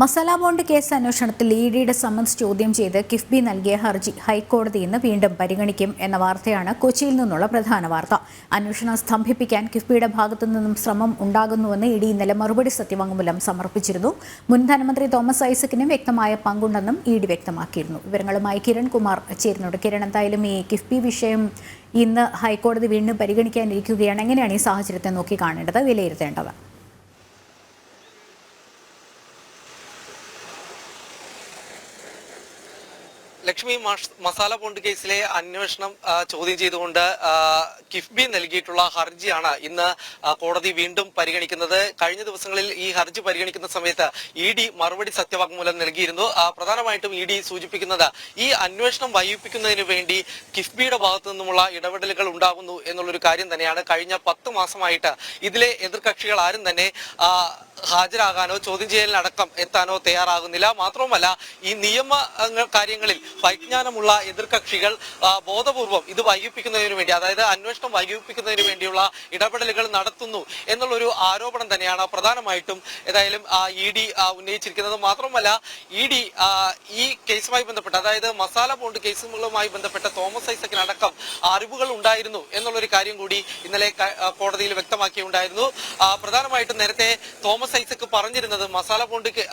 Masala bond case അന്വേഷണത്തിൽ E ഡിയുടെ summons ചോദ്യം ചെയ്ത് കിഫ്ബി നൽകിയ ഹർജി ഹൈക്കോടതി ഇന്ന് വീണ്ടും പരിഗണിക്കും എന്ന വാർത്തയാണ് കൊച്ചിയിൽ നിന്നുള്ള പ്രധാന വാർത്ത. അന്വേഷണം സ്തംഭിപ്പിക്കാൻ കിഫ്ബിയുടെ ഭാഗത്തു നിന്നും ശ്രമം ഉണ്ടാകുന്നുവെന്ന് ഇ ഡി ഇന്നലെ മറുപടി സത്യവാങ്മൂലം സമർപ്പിച്ചിരുന്നു. മുൻ ധനമന്ത്രി തോമസ് ഐസക്കിനും വ്യക്തമായ പങ്കുണ്ടെന്നും ഇ ഡി വ്യക്തമാക്കിയിരുന്നു. വിവരങ്ങളുമായി കിരൺ കുമാർ ചേരുന്നുണ്ട്. കിരൺ എന്തായാലും ഈ കിഫ്ബി വിഷയം ഇന്ന് ഹൈക്കോടതി വീണ്ടും പരിഗണിക്കാനിരിക്കുകയാണ്. എങ്ങനെയാണ് ഈ സാഹചര്യത്തെ നോക്കി കാണേണ്ടത്? വിലയിരുത്തേണ്ടത്. ലക്ഷ്മി മസാല ബോണ്ട് കേസിലെ അന്വേഷണം ചോദ്യം ചെയ്തുകൊണ്ട് കിഫ്ബി നൽകിയിട്ടുള്ള ഹർജിയാണ് ഇന്ന് കോടതി വീണ്ടും പരിഗണിക്കുന്നത്. കഴിഞ്ഞ ദിവസങ്ങളിൽ ഈ ഹർജി പരിഗണിക്കുന്ന സമയത്ത് ഇ ഡി മറുപടി സത്യവാങ്മൂലം നൽകിയിരുന്നു. പ്രധാനമായിട്ടും ഇ ഡി സൂചിപ്പിക്കുന്നത് ഈ അന്വേഷണം വൈകിപ്പിക്കുന്നതിന് വേണ്ടി കിഫ്ബിയുടെ ഭാഗത്തു നിന്നുമുള്ള ഇടപെടലുകൾ ഉണ്ടാകുന്നു എന്നുള്ളൊരു കാര്യം തന്നെയാണ്. കഴിഞ്ഞ പത്ത് മാസമായിട്ട് ഇതിലെ എതിർകക്ഷികൾ ആരും തന്നെ ഹാജരാകാനോ ചോദ്യം ചെയ്യലിനടക്കം എത്താനോ തയ്യാറാകുന്നില്ല. മാത്രവുമല്ല ഈ നിയമ കാര്യങ്ങളിൽ വൈജ്ഞാനമുള്ള എതിർകക്ഷികൾ ബോധപൂർവം ഇത് വൈകിപ്പിക്കുന്നതിനു വേണ്ടി അതായത് അന്വേഷണം വൈകിപ്പിക്കുന്നതിനു വേണ്ടിയുള്ള ഇടപെടലുകൾ നടത്തുന്നു എന്നുള്ളൊരു ആരോപണം തന്നെയാണ് പ്രധാനമായിട്ടും ഏതായാലും ഇ ഡി ഉന്നയിച്ചിരിക്കുന്നത്. മാത്രമല്ല ഇ ഡി ഈ കേസുമായി ബന്ധപ്പെട്ട് അതായത് മസാല ബോണ്ട് കേസുകളുമായി ബന്ധപ്പെട്ട തോമസ് ഐസക്കിനടക്കം അറിവുകൾ ഉണ്ടായിരുന്നു എന്നുള്ളൊരു കാര്യം കൂടി ഇന്നലെ കോടതിയിൽ വ്യക്തമാക്കിയുണ്ടായിരുന്നു. പ്രധാനമായിട്ടും നേരത്തെ തോമസ് ഐസക് പറഞ്ഞിരുന്നത് മസാല ബോണ്ട് കേ-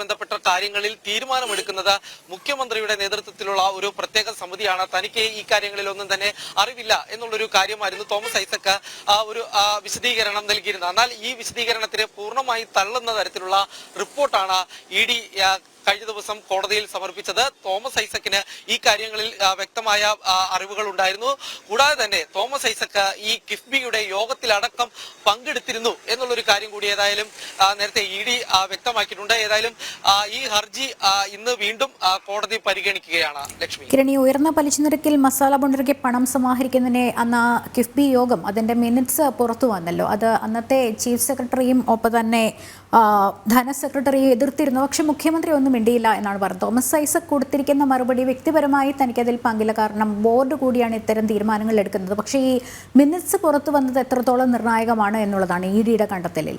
ബന്ധപ്പെട്ട കാര്യങ്ങളിൽ തീരുമാനമെടുക്കുന്നത് മുഖ്യമന്ത്രിയുടെ നേതൃത്വത്തിലുള്ള ഒരു പ്രത്യേക സമിതിയാണ്. തനിക്ക് ഈ കാര്യങ്ങളിലൊന്നും തന്നെ അറിവില്ല എന്നുള്ളൊരു കാര്യമായിരുന്നു തോമസ് ഐസക് ഒരു വിശദീകരണം നൽകിയിരുന്നത്. എന്നാൽ ഈ വിശദീകരണത്തിന് പൂർണമായി തള്ളുന്ന തരത്തിലുള്ള റിപ്പോർട്ടാണ് ഇ ഡി കഴിഞ്ഞ ദിവസം കോടതിയിൽ സമർപ്പിച്ചത് തോമസ് ഐസക്കിന് ഈ കാര്യങ്ങളിൽ വ്യക്തമായ അറിവുകൾ ഉണ്ടായിരുന്നു. കൂടാതെ തന്നെ തോമസ് ഐസക്ക് ഈ കിഫ്ബിയുടെ യോഗത്തിലടക്കം പങ്കെടുത്തിരുന്നു എന്നുള്ളൊരു കാര്യം കൂടി ഏതായാലും നേരത്തെ ഇ ഡി വ്യക്തമാക്കിയിട്ടുണ്ട്. ഏതായാലും ഈ ഹർജി ഇന്ന് വീണ്ടും കോടതി പരിഗണിക്കുകയാണ് ലക്ഷ്മി. കിരണി ഉയർന്ന പലിശ നിരക്കിൽ മസാല ബോണ്ടറിക്ക് പണം സമാഹരിക്കുന്നതിനെ അന്ന് കിഫ്ബി യോഗം അതിന്റെ മിനിറ്റ്സ് പുറത്തു വന്നല്ലോ. അത് അന്നത്തെ ചീഫ് സെക്രട്ടറിയും ഒപ്പം തന്നെ ധനസെക്രട്ടറിയും എതിർത്തിരുന്നു. പക്ഷെ മുഖ്യമന്ത്രി ഒന്നും മിണ്ടിയില്ല എന്നാണ് പറഞ്ഞത്. തോമസ് ഐസക് കൊടുത്തിരിക്കുന്ന മറുപടി വ്യക്തിപരമായി തനിക്കതിൽ പങ്കില്ല. കാരണം ബോർഡ് കൂടിയാണ് ഇത്തരം തീരുമാനങ്ങൾ എടുക്കുന്നത്. പക്ഷേ ഈ മിനിറ്റ്സ് പുറത്തു വന്നത് എത്രത്തോളം നിർണായകമാണ് എന്നുള്ളതാണ് ഇ ഡിയുടെ കണ്ടെത്തലിൽ.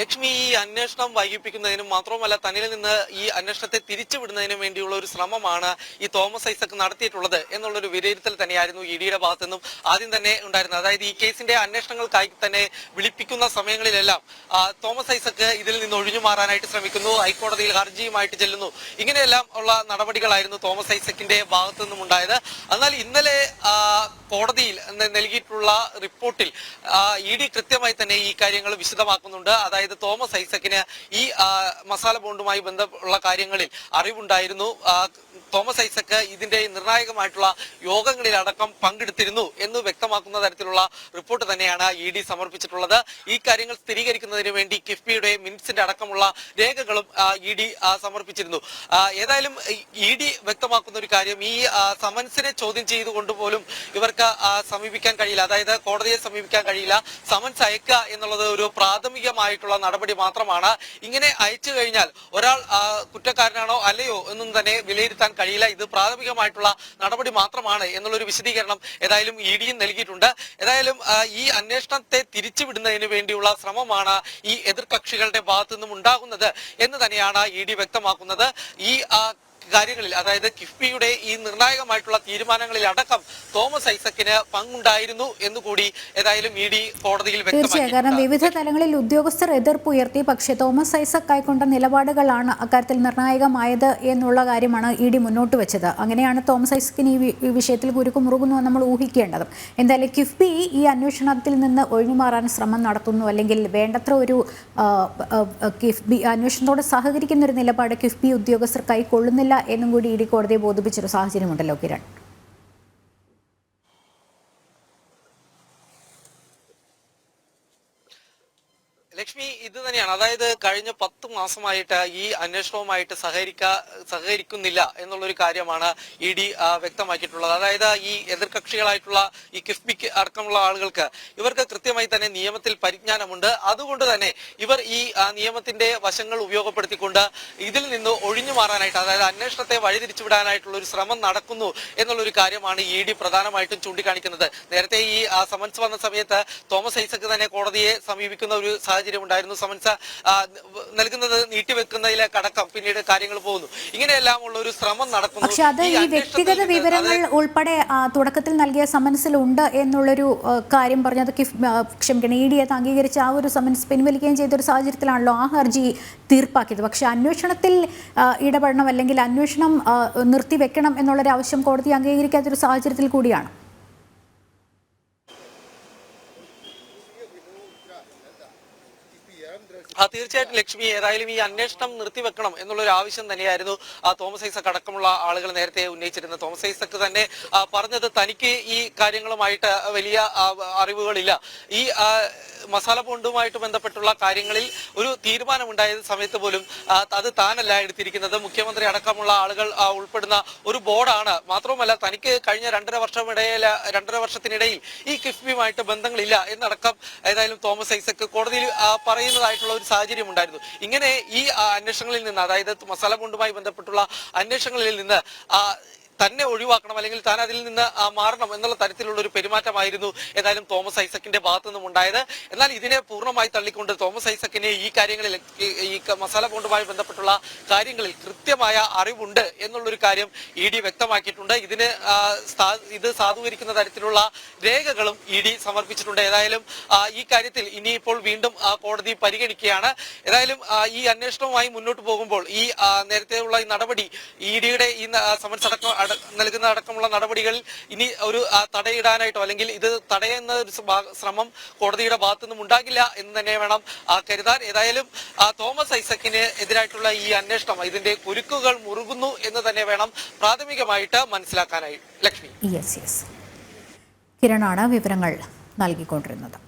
ലക്ഷ്മി ഈ അന്വേഷണം വൈകിപ്പിക്കുന്നതിനും മാത്രവുമല്ല തന്നിൽ നിന്ന് ഈ അന്വേഷണത്തെ തിരിച്ചുവിടുന്നതിനും വേണ്ടിയുള്ള ഒരു ശ്രമമാണ് ഈ തോമസ് ഐസക് നടത്തിയിട്ടുള്ളത് എന്നുള്ളൊരു വിലയിരുത്തൽ തന്നെയായിരുന്നു ഇ ഡിയുടെ ഭാഗത്തു നിന്നും ആദ്യം തന്നെ ഉണ്ടായിരുന്നത്. അതായത് ഈ കേസിന്റെ അന്വേഷണങ്ങൾക്കായി തന്നെ വിളിപ്പിക്കുന്ന സമയങ്ങളിലെല്ലാം തോമസ് ഐസക് ഇതിൽ നിന്ന് ഒഴിഞ്ഞു മാറാനായിട്ട് ശ്രമിക്കുന്നു ഹൈക്കോടതിയിൽ ഹർജിയുമായിട്ട് ചെല്ലുന്നു. ഇങ്ങനെയെല്ലാം ഉള്ള നടപടികളായിരുന്നു തോമസ് ഐസക്കിന്റെ ഭാഗത്തു നിന്നും ഉണ്ടായത്. എന്നാൽ ഇന്നലെ കോടതിയിൽ നൽകിയിട്ടുള്ള റിപ്പോർട്ടിൽ ഇ ഡി കൃത്യമായി തന്നെ ഈ കാര്യങ്ങൾ വിശദമാക്കുന്നുണ്ട്. അതായത് തോമസ് ഐസക്കിന് ഈ മസാല ബോണ്ടുമായി ബന്ധമുള്ള കാര്യങ്ങളിൽ അറിവുണ്ടായിരുന്നു. തോമസ് ഐസക്ക് ഇതിന്റെ നിർണായകമായിട്ടുള്ള യോഗങ്ങളിലടക്കം പങ്കെടുത്തിരുന്നു എന്ന് വ്യക്തമാക്കുന്ന തരത്തിലുള്ള റിപ്പോർട്ട് തന്നെയാണ് ഇ ഡി സമർപ്പിച്ചിട്ടുള്ളത്. ഈ കാര്യങ്ങൾ സ്ഥിരീകരിക്കുന്നതിന് വേണ്ടി കിഫ്ബിയുടെ മിനിറ്റ്സിന്റെ അടക്കമുള്ള രേഖകളും ഇ ഡി സമർപ്പിച്ചിരുന്നു. ഏതായാലും ഇ ഡി വ്യക്തമാക്കുന്ന ഒരു കാര്യം ഈ സമൻസിനെ ചോദ്യം ചെയ്തുകൊണ്ട് പോലും ഇവർക്ക് സമീപിക്കാൻ കഴിയില്ല. അതായത് കോടതിയെ സമീപിക്കാൻ കഴിയില്ല. സമൻസ് അയക്കുക എന്നുള്ളത് ഒരു പ്രാഥമികമായിട്ടുള്ള നടപടി മാത്രമാണ്. ഇങ്ങനെ അയച്ചു കഴിഞ്ഞാൽ ഒരാൾ കുറ്റക്കാരനാണോ അല്ലയോ എന്നും തന്നെ വിലയിരുത്താൻ കഴിയില്ല. ഇത് പ്രാഥമികമായിട്ടുള്ള നടപടി മാത്രമാണ് എന്നുള്ളൊരു വിശദീകരണം ഏതായാലും ഇ ഡിയും നൽകിയിട്ടുണ്ട്. ഏതായാലും ഈ അന്വേഷണത്തെ തിരിച്ചുവിടുന്നതിന് വേണ്ടിയുള്ള ശ്രമമാണ് ഈ എതിർകക്ഷികളുടെ ഭാഗത്തു നിന്നും ഉണ്ടാകുന്നത് എന്ന് തന്നെയാണ് ഇ ഡി വ്യക്തമാക്കുന്നത്. ഈ കാര്യങ്ങളിൽ അതായത് കിഫ്ബിയുടെ ഈ നിർണായകമായിട്ടുള്ള തീരുമാനങ്ങളിൽ അടക്കം തോമസ് ഐസക്കിന് പങ്കുണ്ടായിരുന്നു എന്നുകൂടി ഏതായാലും ഇ ഡി കോടതിയിൽ തീർച്ചയായും. കാരണം വിവിധ തലങ്ങളിൽ ഉദ്യോഗസ്ഥർ എതിർപ്പ് ഉയർത്തി. പക്ഷേ തോമസ് ഐസക് കൈക്കൊണ്ട നിലപാടുകളാണ് അക്കാര്യത്തിൽ നിർണായകമായത് എന്നുള്ള കാര്യമാണ് ഇ ഡി മുന്നോട്ട് വെച്ചത്. അങ്ങനെയാണ് തോമസ് ഐസക്കിന് ഈ വിഷയത്തിൽ കുരുക്ക് മുറുകുന്നു നമ്മൾ ഊഹിക്കേണ്ടത്. എന്തായാലും കിഫ്ബി ഈ അന്വേഷണത്തിൽ നിന്ന് ഒഴിഞ്ഞുമാറാൻ ശ്രമം നടത്തുന്നു. അല്ലെങ്കിൽ വേണ്ടത്ര ഒരു കിഫ്ബി അന്വേഷണത്തോട് സഹകരിക്കുന്ന ഒരു നിലപാട് കിഫ്ബി ഉദ്യോഗസ്ഥർ കൈക്കൊള്ളുന്നില്ല എന്നും കൂടി ഇ ഡി കോടതിയെ ബോധിപ്പിച്ചൊരു സാഹചര്യമുണ്ടല്ലോ കിരൺ. ലക്ഷ്മി ഇത് തന്നെയാണ്. അതായത് കഴിഞ്ഞ പത്ത് മാസമായിട്ട് ഈ അന്വേഷണവുമായിട്ട് സഹകരിക്ക സഹകരിക്കുന്നില്ല എന്നുള്ളൊരു കാര്യമാണ് ഇ ഡി വ്യക്തമാക്കിയിട്ടുള്ളത്. അതായത് ഈ എതിർകക്ഷികളായിട്ടുള്ള ഈ കിഫ്ബിക്ക് അടക്കമുള്ള ആളുകൾക്ക് ഇവർക്ക് കൃത്യമായി തന്നെ നിയമത്തിൽ പരിജ്ഞാനമുണ്ട്. അതുകൊണ്ട് തന്നെ ഇവർ ഈ നിയമത്തിന്റെ വശങ്ങൾ ഉപയോഗപ്പെടുത്തിക്കൊണ്ട് ഇതിൽ നിന്ന് ഒഴിഞ്ഞു മാറാനായിട്ട് അതായത് അന്വേഷണത്തെ വഴിതിരിച്ചുവിടാനായിട്ടുള്ള ഒരു ശ്രമം നടക്കുന്നു എന്നുള്ളൊരു കാര്യമാണ് ഇ ഡി പ്രധാനമായിട്ടും ചൂണ്ടിക്കാണിക്കുന്നത്. നേരത്തെ ഈ സമൻസ് വന്ന സമയത്ത് തോമസ് ഐസക് തന്നെ കോടതിയെ സമീപിക്കുന്ന ഒരു സാഹചര്യം ഉണ്ടായിരുന്നു സമൻസ് നൽകുന്നത് നീട്ടിവെക്കുന്നതിലേക്ക് അടക്കം പിന്നീട് കാര്യങ്ങൾ പോകുന്നു. ഇങ്ങനെയെല്ലാം ഉള്ള ഒരു ശ്രമം നടക്കുന്നു. പക്ഷെ അത് ഈ വ്യക്തിഗത വിവരങ്ങൾ ഉൾപ്പെടെ തുടക്കത്തിൽ നൽകിയ സമൻസിലുണ്ട് എന്നുള്ളൊരു കാര്യം പറഞ്ഞു അതൊക്കെ ക്ഷമിക്കണം ഇ ഡി അത് അംഗീകരിച്ച ആ ഒരു സമൻസ് പിൻവലിക്കുകയും ചെയ്ത ഒരു സാഹചര്യത്തിലാണല്ലോ ആ ഹർജി തീർപ്പാക്കിയത്. പക്ഷെ അന്വേഷണത്തിൽ ഇടപെടണം അല്ലെങ്കിൽ അന്വേഷണം നിർത്തിവെക്കണം എന്നുള്ളൊരു ആവശ്യം കോടതി അംഗീകരിക്കാത്തൊരു സാഹചര്യത്തിൽ കൂടിയാണ്. തീർച്ചയായിട്ടും ലക്ഷ്മി ഏതായാലും ഈ അന്വേഷണം നിർത്തിവെക്കണം എന്നുള്ള ഒരു ആവശ്യം തന്നെയായിരുന്നു. തോമസ് ഐസക് അടക്കമുള്ള ആളുകൾ നേരത്തെ ഉന്നയിച്ചിരുന്നത്. തോമസ് ഐസക് തന്നെ പറഞ്ഞത് തനിക്ക് ഈ കാര്യങ്ങളുമായിട്ട് വലിയ അറിവുകളില്ല. ഈ മസാല ബോണ്ടുമായിട്ട് ബന്ധപ്പെട്ടുള്ള കാര്യങ്ങളിൽ ഒരു തീരുമാനമുണ്ടായ സമയത്ത് പോലും അത് താനല്ല എടുത്തിരിക്കുന്നത്. മുഖ്യമന്ത്രി അടക്കമുള്ള ആളുകൾ ഉൾപ്പെടുന്ന ഒരു ബോർഡാണ്. മാത്രവുമല്ല തനിക്ക് കഴിഞ്ഞ രണ്ടര വർഷമിടയിൽ രണ്ടര വർഷത്തിനിടയിൽ ഈ കിഫ്ബിയുമായിട്ട് ബന്ധങ്ങളില്ല എന്നടക്കം ഏതായാലും തോമസ് ഐസക് കോടതിയിൽ പറയുന്നതായിട്ടുള്ള ഒരു സാഹചര്യം ഉണ്ടായിരുന്നു. ഇങ്ങനെ ഈ അന്വേഷണങ്ങളിൽ നിന്ന് അതായത് മസാല ബോണ്ടുമായി ബന്ധപ്പെട്ടുള്ള അന്വേഷണങ്ങളിൽ നിന്ന് തന്നെ ഒഴിവാക്കണം അല്ലെങ്കിൽ താൻ അതിൽ നിന്ന് മാറണം എന്നുള്ള തരത്തിലുള്ള ഒരു പെരുമാറ്റമായിരുന്നു ഏതായാലും തോമസ് ഐസക്കിന്റെ ഭാഗത്തു നിന്നും ഉണ്ടായത്. എന്നാൽ ഇതിനെ പൂർണമായി തള്ളിക്കൊണ്ട് തോമസ് ഐസക്കിന് ഈ കാര്യങ്ങളിൽ ഈ- മസാല ബോണ്ടുമായി ബന്ധപ്പെട്ടുള്ള കാര്യങ്ങളിൽ കൃത്യമായ അറിവുണ്ട് എന്നുള്ളൊരു കാര്യം ഇ ഡി വ്യക്തമാക്കിയിട്ടുണ്ട്. ഇതിന് ഇത് സാധൂകരിക്കുന്ന തരത്തിലുള്ള രേഖകളും ഇ ഡി സമർപ്പിച്ചിട്ടുണ്ട്. ഏതായാലും ഈ കാര്യത്തിൽ ഇനിയിപ്പോൾ വീണ്ടും കോടതി പരിഗണിക്കുകയാണ്. ഏതായാലും ഈ അന്വേഷണവുമായി മുന്നോട്ട് പോകുമ്പോൾ ഈ നേരത്തെയുള്ള ഈ നടപടി ഇ ഡിയുടെ ഈ സമൻസ് അടക്കം അട- നൽകുന്ന അടക്കമുള്ള നടപടികളിൽ ഇനി ഒരു തടയിടാനായിട്ടോ അല്ലെങ്കിൽ ഇത് തടയുന്ന ഒരു ശ്രമം കോടതിയുടെ ഭാഗത്തു നിന്നും ഉണ്ടാകില്ല എന്ന് തന്നെ വേണം കരുതാൻ. ഏതായാലും തോമസ് ഐസക്കിന് എതിരായിട്ടുള്ള ഈ അന്വേഷണം ഇതിന്റെ കുരുക്കുകൾ മുറുകുന്നു എന്ന് തന്നെ വേണം പ്രാഥമികമായിട്ട് മനസ്സിലാക്കാനായി. ലക്ഷ്മി. കിരണാണ് വിവരങ്ങൾ നൽകിക്കൊണ്ടിരുന്നത്.